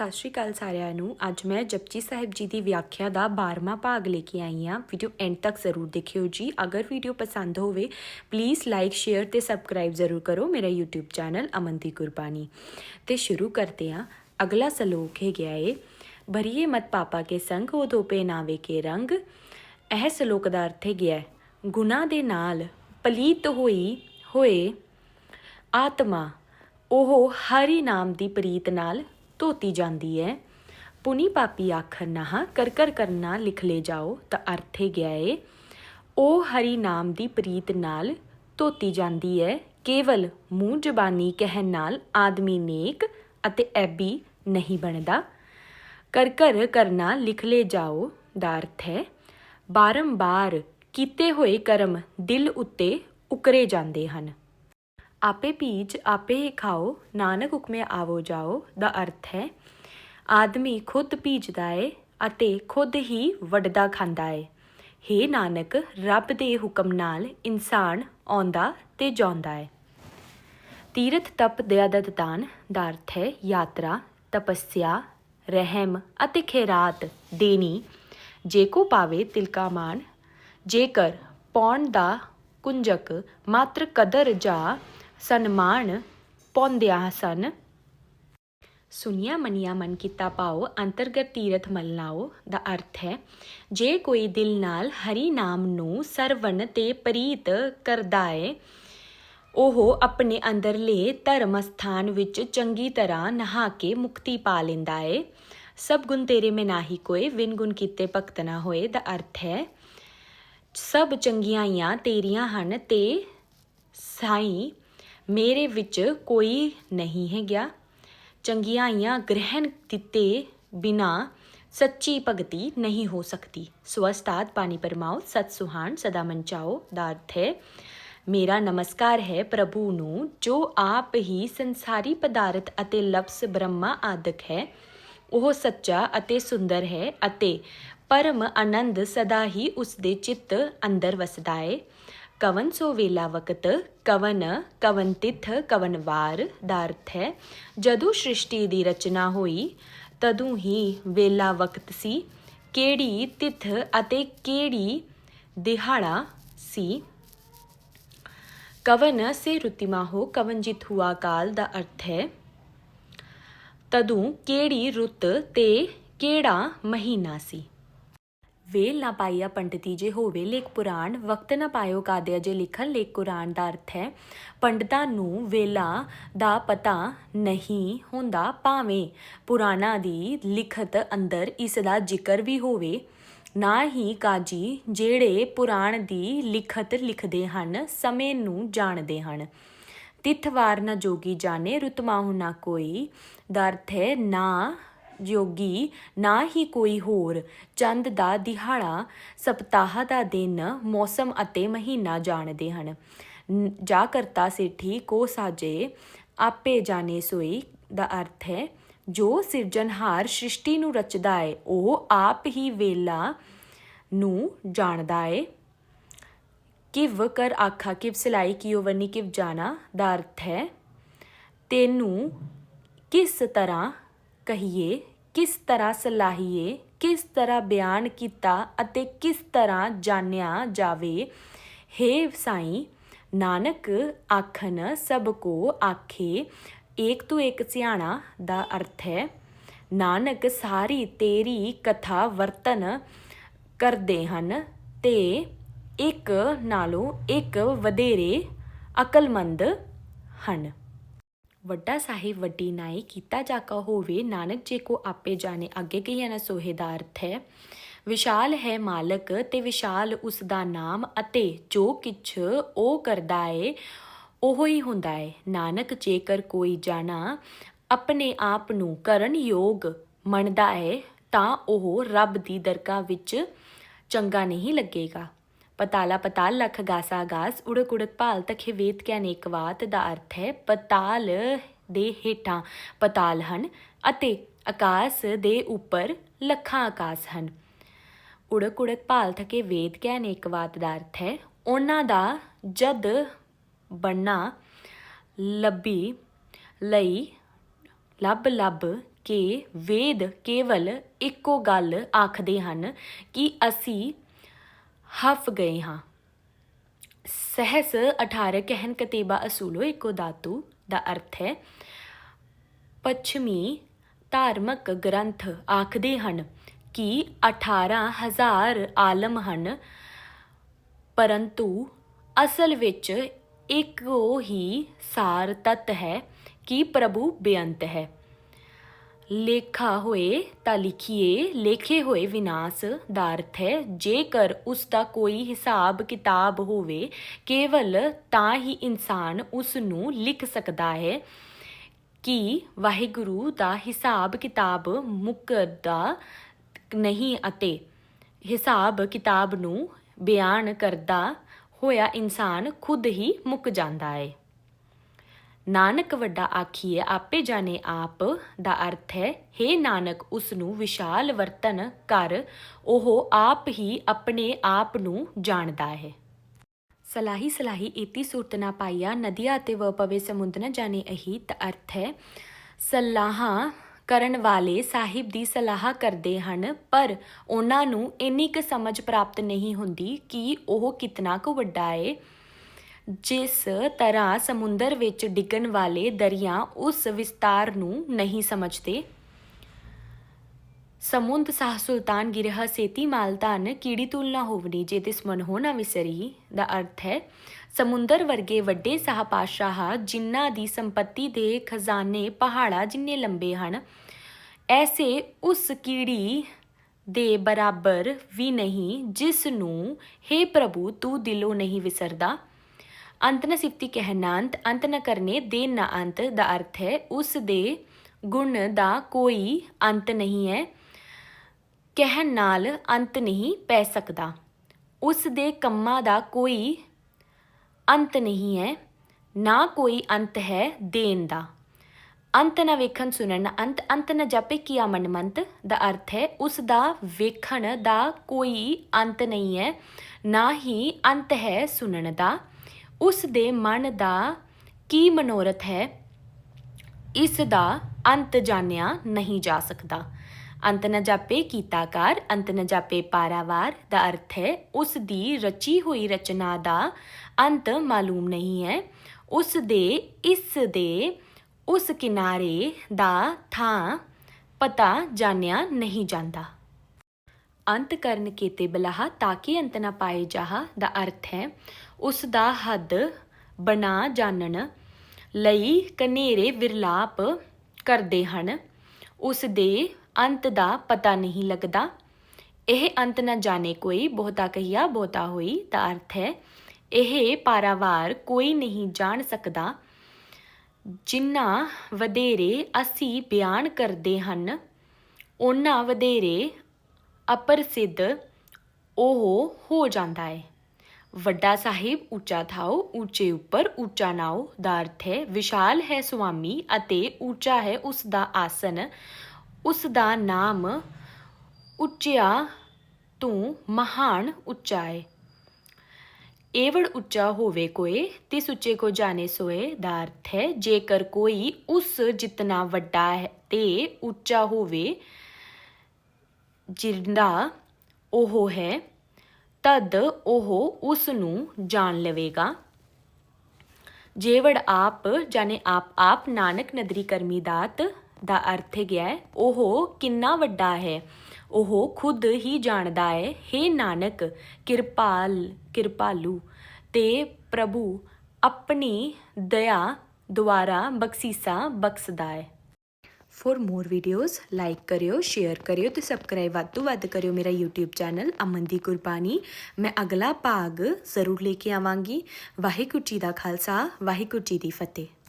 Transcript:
ਸਤਿ ਸ਼੍ਰੀ ਅਕਾਲ ਸਾਰਿਆਂ ਨੂੰ। ਅੱਜ ਮੈਂ ਜਪਜੀ ਸਾਹਿਬ ਜੀ ਦੀ ਵਿਆਖਿਆ ਦਾ 12ਵਾਂ ਭਾਗ ਲੈ ਕੇ ਆਈ ਹਾਂ। ਵੀਡੀਓ ਐਂਡ ਤੱਕ ਜ਼ਰੂਰ ਦੇਖਿਓ ਜੀ। ਅਗਰ ਵੀਡੀਓ ਪਸੰਦ ਹੋਵੇ ਪਲੀਜ਼ ਲਾਈਕ ਸ਼ੇਅਰ ਤੇ ਸਬਸਕ੍ਰਾਈਬ ਜ਼ਰੂਰ ਕਰੋ ਮੇਰਾ YouTube ਚੈਨਲ ਅਮਨ ਦੀ ਗੁਰਬਾਣੀ ਤੇ ਸ਼ੁਰੂ ਕਰਦੇ ਹਾਂ। ਅਗਲਾ ਸਲੋਕ ਹੈ ਗਿਆ ਏ, ਭਰੀਏ ਮਤ ਪਾਪਾ ਕੇ ਸੰਗ, ਉਹ ਧੋਪੇ ਨਾਵੇ ਕੇ ਰੰਗ। ਇਹ ਸਲੋਕ ਦਾ ਅਰਥ ਹੈ ਗਿਆ ਗੁਨਾਹ ਦੇ ਨਾਲ ਪਲੀਤ ਹੋਈ, ਹੋਏ ਆਤਮਾ, ਉਹ ਹਰੀ ਨਾਮ ਦੀ ਪ੍ਰੀਤ ਨਾਲ ਧੋਤੀ ਜਾਂਦੀ ਹੈ ਪੁਨੀ ਪਾਪੀ ਆਖਰ ਨਾ ਕਰ ਕਰ ਕਰਨਾ ਲਿਖ ਲੈ ਜਾਓ। ਤਾਂ ਅਰਥ ਹੈ ਗਿਆ ਏ। ਉਹ ਹਰੀ ਨਾਮ ਦੀ ਪ੍ਰੀਤ ਨਾਲ ਧੋਤੀ ਜਾਂਦੀ ਹੈ ਕੇਵਲ ਮੂੰਹ ਜ਼ਬਾਨੀ ਕਹਿਣ ਨਾਲ ਆਦਮੀ ਨੇਕ ਅਤੇ ਐਬੀ ਨਹੀਂ ਬਣਦਾ। ਕਰ ਕਰ ਕਰਨਾ ਲਿਖ ਲੈ ਜਾਓ ਦਾ ਅਰਥ ਹੈ ਬਾਰੰਬਾਰ ਕੀਤੇ ਹੋਏ ਕਰਮ ਦਿਲ ਉੱਤੇ ਉਕਰੇ ਜਾਂਦੇ ਹਨ। ਆਪੇ ਭੀਜ ਆਪੇ ਹੀ ਖਾਓ, ਨਾਨਕ ਹੁਕਮੇ ਆਵੋ ਜਾਓ, ਦਾ ਅਰਥ ਹੈ, ਆਦਮੀ ਖੁਦ ਭੀਜਦਾ ਏ ਅਤੇ ਖੁਦ ਹੀ ਵੱਡਦਾ ਖਾਂਦਾ ਏ। ਹੇ ਨਾਨਕ, ਰੱਬ ਦੇ ਹੁਕਮ ਨਾਲ ਇਨਸਾਨ ਆਉਂਦਾ ਤੇ ਜਾਂਦਾ ਏ। ਤੀਰਥ ਤਪ ਦਇਆਦਤ ਦਾਨ ਦਾ ਅਰਥ ਹੈ ਯਾਤਰਾ, ਤਪੱਸਿਆ, ਰਹਿਮ ਅਤੇ ਖੈਰਾਤ ਦੇਣੀ। ਜੇ ਕੋ ਪਾਵੇ ਤਿਲਕਾ ਮਾਨ, ਜੇਕਰ ਪੌਣ ਦਾ ਕੁੰਜਕ ਮਾਤਰ ਕਦਰ ਜਾ ਸਨਮਾਨ ਪਾਉਂਦਿਆਂ ਸਨ। ਸੁਨੀਆ ਮਨਿਆ ਮਨ ਕੀਤਾ ਪਾਓ, ਅੰਤਰਗਤ ਤੀਰਥ ਮਲ ਲਾਓ ਦਾ ਅਰਥ ਹੈ, ਜੇ ਕੋਈ ਦਿਲ ਨਾਲ ਹਰੀ ਨਾਮ ਨੂੰ ਸਰਵਣ ਤੇ ਪ੍ਰੀਤ ਕਰਦਾ ਏ ਉਹ ਆਪਣੇ ਅੰਦਰਲੇ ਧਰਮ ਸਥਾਨ ਵਿੱਚ ਚੰਗੀ ਤਰ੍ਹਾਂ ਨਹਾ ਕੇ ਮੁਕਤੀ ਪਾ ਲੈਂਦਾ ਏ ਸਭ ਗੁਣ ਤੇਰੇ ਮੇ ਨਾਹੀ ਕੋਏ ਵਿਨ ਗੁਣ ਕੀਤੇ ਭਗਤ ਨਾ ਹੋਏ ਦਾ ਅਰਥ ਹੈ, ਸਭ ਚੰਗਿਆਈਆਂ ਤੇਰੀਆਂ ਹਨ ਤੇ ਸਾਈ ਮੇਰੇ ਵਿੱਚ ਕੋਈ ਨਹੀਂ ਹੈ ਗਿਆ ਚੰਗਿਆਈਆਂ ਗ੍ਰਹਿਣ ਦਿੱਤੇ ਬਿਨਾ ਸੱਚੀ ਭਗਤੀ ਨਹੀਂ ਹੋ ਸਕਦੀ। ਸਵਸਤਾਦ ਪਾਣੀ ਪਰਮਾਓ ਸਤ ਸੁਹਾਨ ਸਦਾ ਮੰਚਾਓ ਦਾ ਅਰਥ ਹੈ। ਮੇਰਾ ਨਮਸਕਾਰ ਹੈ ਪ੍ਰਭੂ ਨੂੰ, ਜੋ ਆਪ ਹੀ ਸੰਸਾਰੀ ਪਦਾਰਥ ਅਤੇ ਲਫ਼ਜ਼ ਬ੍ਰਹਮਾ ਆਦਿਕ ਹੈ। ਉਹ ਸੱਚਾ ਅਤੇ ਸੁੰਦਰ ਹੈ ਅਤੇ ਪਰਮ ਆਨੰਦ ਸਦਾ ਹੀ ਉਸ ਦੇ ਚਿੱਤ ਅੰਦਰ ਵਸਦਾ ਹੈ ਕਵਨ ਸੋ ਵੇਲਾ ਵਕਤ ਕਵਨ ਕਵਨ ਤਿਥ ਕਵਨ ਵਾਰ ਦਾ ਅਰਥ ਹੈ ਜਦੋਂ ਸ੍ਰਿਸ਼ਟੀ ਦੀ ਰਚਨਾ ਹੋਈ ਤਦੋਂ ਹੀ ਵੇਲਾ ਵਕਤ ਸੀ ਕਿਹੜੀ ਤਿਥ ਅਤੇ ਕਿਹੜੀ ਦਿਹਾੜਾ ਸੀ ਕਵਨ ਸੇ ਰੁਤਿਮਾ ਹੋ ਕਵਨ ਜਿਤ ਹੁਆ ਕਾਲ ਦਾ ਅਰਥ ਹੈ ਤਦੋਂ ਕਿਹੜੀ ਰੁੱਤ ਤੇ ਕਿਹੜਾ ਮਹੀਨਾ ਸੀ ਵੇਲ ਨਾ ਪਾਈਆ ਪੰਡਤੀ ਜੇ ਹੋਵੇ ਲੇਖ ਪੁਰਾਣ, ਵਕਤ ਨਾ ਪਾਇਓ ਕਾਦਿਆ ਜੇ ਲਿਖਣ ਲੇਖ ਕੁਰਾਨ ਦਾ ਅਰਥ ਹੈ, ਪੰਡਤਾਂ ਨੂੰ ਵੇਲਾ ਦਾ ਪਤਾ ਨਹੀਂ ਹੁੰਦਾ ਭਾਵੇਂ ਪੁਰਾਣਾ ਦੀ ਲਿਖਤ ਅੰਦਰ ਇਸ ਦਾ ਜ਼ਿਕਰ ਵੀ ਹੋਵੇ, ਨਾ ਹੀ ਕਾਜੀ ਜਿਹੜੇ ਪੁਰਾਣ ਦੀ ਲਿਖਤ ਲਿਖਦੇ ਹਨ, ਸਮੇਂ ਨੂੰ ਜਾਣਦੇ ਹਨ। ਤਿਥਵਾਰ ਨਾ ਜੋਗੀ ਜਾਣੇ ਰੁਤਮਾਹੁ ਨਾ ਕੋਈ ਦਾ ਅਰਥ ਹੈ ਨਾ ਜੋਗੀ, ਨਾ ਹੀ ਕੋਈ ਹੋਰ। ਚੰਦ ਦਾ ਦਿਹਾੜਾ ਸਪਤਾਹ ਦਾ ਦਿਨ, ਮੌਸਮ ਅਤੇ ਮਹੀਨਾ ਜਾਣਦੇ ਹਨ। ਜਾ ਕਰਤਾ ਸੇਠੀ, ਕੋ ਸਾਜੇ, ਆਪੇ ਜਾਣੇ ਸੋਈ ਦਾ ਅਰਥ ਹੈ, ਜੋ ਸਿਰਜਣਹਾਰ ਸ੍ਰਿਸ਼ਟੀ ਨੂੰ ਰਚਦਾ ਹੈ ਉਹ ਆਪ ਹੀ ਵੇਲਾ ਨੂੰ ਜਾਣਦਾ ਹੈ ਕਿਵ ਕਰ ਆਖਾ, ਕਿਵ ਸਿਲਾਈ ਕੀਓ ਵਨੀ, ਕਿਵ ਜਾਣਾ ਦਾ ਅਰਥ ਹੈ, ਤੈਨੂੰ ਕਿਸ ਤਰ੍ਹਾਂ ਕਹੀਏ ਕਿਸ ਤਰ੍ਹਾਂ ਸਲਾਹੀਏ, ਕਿਸ ਤਰ੍ਹਾਂ ਬਿਆਨ ਕੀਤਾ ਅਤੇ ਕਿਸ ਤਰ੍ਹਾਂ ਜਾਣਿਆ ਜਾਵੇ? हे ਸਾਈਂ, ਨਾਨਕ ਆਖਨ ਸਭ ਕੋ ਆਖੇ, ਏਕ ਤੋਂ ਏਕ ਸਿਆਣਾ ਦਾ ਅਰਥ ਹੈ। ਨਾਨਕ ਸਾਰੀ ਤੇਰੀ ਕਥਾ ਵਰਤਨ ਕਰਦੇ ਹਨ ਤੇ ਇੱਕ ਨਾਲੋਂ ਇੱਕ ਵਧੇਰੇ ਅਕਲਮੰਦ ਹਨ। ਵੱਡਾ ਸਾਹਿਬ, ਵੱਡੀ ਨਾਈ, ਕੀਤਾ ਜਾਕਾ ਹੋਵੇ, ਨਾਨਕ ਜੇ ਕੋ ਆਪੇ ਜਾਣੇ, ਅੱਗੇ ਗਈਆਂ ਨਾ ਸੋਹੇ ਅਰਥ ਹੈ ਵਿਸ਼ਾਲ ਹੈ ਮਾਲਕ ਤੇ ਵਿਸ਼ਾਲ ਉਸ ਦਾ ਨਾਮ ਅਤੇ ਜੋ ਕਿਛ ਉਹ ਕਰਦਾ ਏ ਉਹ ਹੀ ਹੁੰਦਾ ਏ ਨਾਨਕ ਜੇਕਰ ਕੋਈ ਜਾਣਾ, ਆਪਣੇ ਆਪ ਨੂੰ ਕਰਨ ਯੋਗ ਮੰਨਦਾ ਏ, ਤਾਂ ਉਹ ਰੱਬ ਦੀ ਦਰਗਾਹ ਵਿੱਚ ਚੰਗਾ ਨਹੀਂ ਲੱਗੇਗਾ। ਪਤਾਲਾ ਪਤਾਲ ਲਖ ਗਾਸਾ ਗਾਸ, ਉੜਕ ਉੜਕ ਭਾਲ ਤਖੇ ਵੇਦ ਕੇ ਅਨੇਕਵਾਤ ਦਾ ਅਰਥ ਹੈ ਪਤਾਲ ਦੇ ਹੇਠਾਂ। ਪਤਾਲ ਹਨ ਅਤੇ ਆਕਾਸ਼ ਦੇ ਉੱਪਰ ਲੱਖਾਂ ਆਕਾਸ਼ ਹਨ। ਉੜਕ ਉੜਕ ਭਾਲ ਥਕੇ ਵੇਦ ਕੇ ਅਨੇਕਵਾਤ ਦਾ ਅਰਥ ਹੈ ਉਹਨਾਂ ਦਾ ਜਦ ਬਣਨਾ ਲੱਭੀ ਲਈ ਲੱਭ ਲੱਭ ਕੇ ਵੇਦ ਕੇਵਲ ਇੱਕੋ ਗੱਲ ਆਖਦੇ ਹਨ ਕਿ ਅਸੀਂ ਹਫ ਗਏ ਹਾਂ। ਸਹਸ 18 ਕਹਿਨ ਕਤੇਬਾ ਅਸੂਲੋ, ਇੱਕੋ ਧਾਤੂ ਦਾ ਅਰਥ ਹੈ। ਪੱਛਮੀ ਧਾਰਮਿਕ ਗ੍ਰੰਥ ਆਖਦੇ ਹਨ ਕਿ 18000 ਆਲਮ ਹਨ, ਪਰੰਤੂ ਅਸਲ ਵਿੱਚ ਇੱਕੋ ਹੀ ਸਾਰ ਤਤ ਹੈ ਕਿ ਪ੍ਰਭੂ ਬੇਅੰਤ ਹੈ। ਲੇਖਾ ਹੋਏ ਤਾਂ ਲਿਖੀਏ, ਲੇਖੇ ਹੋਏ ਵਿਨਾਸ਼ ਦਾ ਅਰਥ ਹੈ, ਜੇਕਰ ਉਸ ਦਾ ਕੋਈ ਹਿਸਾਬ ਕਿਤਾਬ ਹੋਵੇ, ਕੇਵਲ ਤਾਂ ਹੀ ਇਨਸਾਨ ਉਸ ਨੂੰ ਲਿਖ ਸਕਦਾ ਹੈ ਕਿ ਵਾਹਿਗੁਰੂ ਦਾ ਹਿਸਾਬ ਕਿਤਾਬ ਮੁਕਦਾ ਨਹੀਂ ਅਤੇ ਹਿਸਾਬ ਕਿਤਾਬ ਨੂੰ ਬਿਆਨ ਕਰਦਾ ਹੋਇਆ ਇਨਸਾਨ ਖੁਦ ਹੀ ਮੁੱਕ ਜਾਂਦਾ ਹੈ। ਨਾਨਕ ਵੱਡਾ ਆਖੀਏ ਆਪੇ ਜਾਣੇ ਆਪ ਦਾ ਅਰਥ ਹੈ। हे ਨਾਨਕ ਉਸ ਨੂੰ ਵਿਸ਼ਾਲ ਵਰਤਨ ਕਰ, ਉਹ ਆਪ ਹੀ ਆਪਣੇ ਆਪ ਨੂੰ ਜਾਣਦਾ ਹੈ। ਸਲਾਹੀ ਸਲਾਹੀ ਇਤੀ ਸੂਰਤ ਨਾ ਪਾਈਆ ਨਦੀਆਂ ਅਤੇ ਵ ਪਵੇ ਸਮੁੰਦ ਨ ਜਾਣੇ ਅਹੀ ਤਾਂ ਅਰਥ ਹੈ। ਸਲਾਹਾਂ ਕਰਨ ਵਾਲੇ ਸਾਹਿਬ ਦੀ ਸਲਾਹ ਕਰਦੇ ਹਨ, ਪਰ ਉਹਨਾਂ ਨੂੰ ਇੰਨੀ ਕੁ ਸਮਝ ਪ੍ਰਾਪਤ ਨਹੀਂ ਹੁੰਦੀ ਕਿ ਉਹ ਕਿਤਨਾ ਕੁ ਵੱਡਾ ਹੈ ਜਿਸ ਤਰ੍ਹਾਂ ਸਮੁੰਦਰ ਵਿੱਚ ਡਿੱਗਣ ਵਾਲੇ ਦਰਿਆ ਉਸ ਵਿਸਤਾਰ ਨੂੰ ਨਹੀਂ ਸਮਝਦੇ। ਸਮੁੰਦ ਸਾਹ ਸੁਲਤਾਨ ਗਿਰਹ ਸੇਤੀ ਮਾਲ ਕੀੜੀ ਤੁਲਨਾ ਹੋਵਨੀ ਜੇ ਤਿਸ ਮਨ ਹੋ ਨਾ ਵਿਸਰੀ, ਦਾ ਅਰਥ ਹੈ, ਸਮੁੰਦਰ ਵਰਗੇ ਵੱਡੇ ਸਾਹ ਪਾਤਸ਼ਾਹ ਜਿਨ੍ਹਾਂ ਦੀ ਸੰਪਤੀ ਦੇ ਖਜ਼ਾਨੇ ਪਹਾੜਾ ਜਿੰਨੇ ਲੰਬੇ ਹਨ, ਐਸੇ ਉਸ ਕੀੜੀ ਦੇ ਬਰਾਬਰ ਵੀ ਨਹੀਂ, ਜਿਸ ਨੂੰ हे ਪ੍ਰਭੂ, ਤੂੰ ਦਿਲੋਂ ਨਹੀਂ ਵਿਸਰਦਾ। ਅੰਤ ਨ ਸਿਫਤੀ ਕਹਿਣਾ ਅੰਤ ਅੰਤ ਨ ਕਰਨੇ ਦੇ ਨਾ ਅੰਤ ਦਾ ਅਰਥ ਹੈ, ਉਸ ਦੇ ਗੁਣ ਦਾ ਕੋਈ ਅੰਤ ਨਹੀਂ ਹੈ। ਕਹਿਣ ਨਾਲ ਅੰਤ ਨਹੀਂ ਪੈ ਸਕਦਾ। ਉਸ ਦੇ ਕੰਮਾਂ ਦਾ ਕੋਈ ਅੰਤ ਨਹੀਂ ਹੈ, ਨਾ ਕੋਈ ਅੰਤ ਹੈ ਦੇਣ ਦਾ। ਅੰਤ ਨਾ ਵੇਖਣ ਸੁਣਨ ਅੰਤ ਅੰਤ ਨਾ ਜਾਪੇ ਕੀਆ ਮਨਮੰਤ ਦਾ ਅਰਥ ਹੈ, ਉਸ ਦਾ ਵੇਖਣ ਦਾ ਕੋਈ ਅੰਤ ਨਹੀਂ ਹੈ, ਨਾ ਹੀ ਅੰਤ ਹੈ ਸੁਣਨ ਦਾ। ਉਸ ਦੇ ਮਨ ਦਾ ਕੀ ਮਨੋਰਥ ਹੈ? ਇਸ ਦਾ ਅੰਤ ਜਾਣਿਆ ਨਹੀਂ ਜਾ ਸਕਦਾ। ਅੰਤ ਨ ਜਾਪੇ ਕੀਤਾਕਾਰ, ਅੰਤ ਨ ਜਾਪੇ ਪਾਰਾਵਾਰ ਦਾ ਅਰਥ ਹੈ ਉਸ ਦੀ ਰਚੀ ਹੋਈ ਰਚਨਾ ਦਾ ਅੰਤ ਮਾਲੂਮ ਨਹੀਂ ਹੈ। ਉਸ ਦੇ ਇਸ ਦੇ ਉਸ ਕਿਨਾਰੇ ਦਾ ਥਾਂ ਪਤਾ ਜਾਣਿਆ ਨਹੀਂ ਜਾਂਦਾ। ਅੰਤ ਕਰਨ ਕੀਤੇ ਬਲਾਹ, ਤਾਂ ਕਿ ਅੰਤ ਨਾ ਪਾਏ ਜਾਹ ਦਾ ਅਰਥ ਹੈ ਉਸ ਦਾ ਹੱਦ ਬਣਾ ਜਾਣਨ ਲਈ ਕਨੇਰੇ ਵਿਰਲਾਪ ਕਰਦੇ ਹਨ। ਉਸ ਦੇ ਅੰਤ ਦਾ ਪਤਾ ਨਹੀਂ ਲੱਗਦਾ। ਇਹ ਅੰਤ ਨਾ ਜਾਣੇ ਕੋਈ ਬਹੁਤਾ ਕਹੀਆ ਬਹੁਤਾ ਹੋਈ ਦਾ ਅਰਥ ਹੈ, ਇਹ ਪਾਰਾਵਾਰ ਕੋਈ ਨਹੀਂ ਜਾਣ ਸਕਦਾ। ਜਿੰਨਾ ਵਧੇਰੇ ਅਸੀਂ ਬਿਆਨ ਕਰਦੇ ਹਨ ਉਹਨਾਂ ਵਧੇਰੇ ਅਪਰਸਿੱਧ ਉਹ ਹੋ ਜਾਂਦਾ ਹੈ। ਵੱਡਾ ਸਾਹਿਬ ਉੱਚਾ ਥਾਓ ਉੱਚੇ ਉੱਪਰ ਉੱਚਾ ਨਾਉ ਦਾ ਅਰਥ ਹੈ ਵਿਸ਼ਾਲ ਹੈ ਸੁਆਮੀ ਅਤੇ ਉੱਚਾ ਹੈ ਉਸ ਦਾ ਆਸਨ। ਉਸ ਦਾ ਨਾਮ ਉੱਚਿਆ ਤੂੰ ਮਹਾਨ ਉੱਚਾ ਹੈ। ਏਵੜ ਉੱਚਾ ਹੋਵੇ ਕੋਏ, ਤਿਸ ਉੱਚੇ ਕੋ ਜਾਣੇ ਸੋਏ ਦਾ ਅਰਥ ਹੈ ਜੇਕਰ ਕੋਈ ਉਸ ਜਿਤਨਾ ਵੱਡਾ ਹੈ ਤੇ ਉੱਚਾ ਹੋਵੇ ਜਿੰਦਾ ਉਹ ਹੈ ਤਦ ਉਹ ਉਸ ਨੂੰ ਜਾਣ ਲਵੇਗਾ। ਜੇਵੜ ਆਪ, ਜਾਣੇ ਆਪ ਆਪ ਨਾਨਕ ਨਦਰੀ ਕਰਮੀ ਦਾਤ ਦਾ ਅਰਥ ਗਿਆ ਉਹ ਕਿੰਨਾ ਵੱਡਾ ਹੈ, ਉਹ ਖੁਦ ਹੀ ਜਾਣਦਾ ਹੈ हे ਨਾਨਕ, ਕਿਰਪਾਲ, ਕਿਰਪਾਲੂ, ਤੇ ਪ੍ਰਭੂ ਆਪਣੀ ਦਇਆ ਦੁਆਰਾ ਬਖਸ਼ੀਸਾ, ਬਖਸ਼ਦਾ ਹੈ। ਫॉर ਮੋਰ ਵੀਡੀਓਜ਼ ਲਾਈਕ ਕਰਿਓ ਸ਼ੇਅਰ ਕਰਿਓ ਤੇ ਸਬਸਕ੍ਰਾਈਬ ਵੱਧ ਤੋਂ ਵੱਧ ਕਰਿਓ ਮੇਰਾ YouTube ਚੈਨਲ ਅਮਨ ਦੀ ਗੁਰਬਾਣੀ ਮੈਂ ਅਗਲਾ ਭਾਗ ਜ਼ਰੂਰ ਲੈ ਕੇ ਆਵਾਂਗੀ ਵਾਹਿਗੁਰੂ ਜੀ ਦਾ ਖਾਲਸਾ ਵਾਹਿਗੁਰੂ ਜੀ ਦੀ ਫਤਿਹ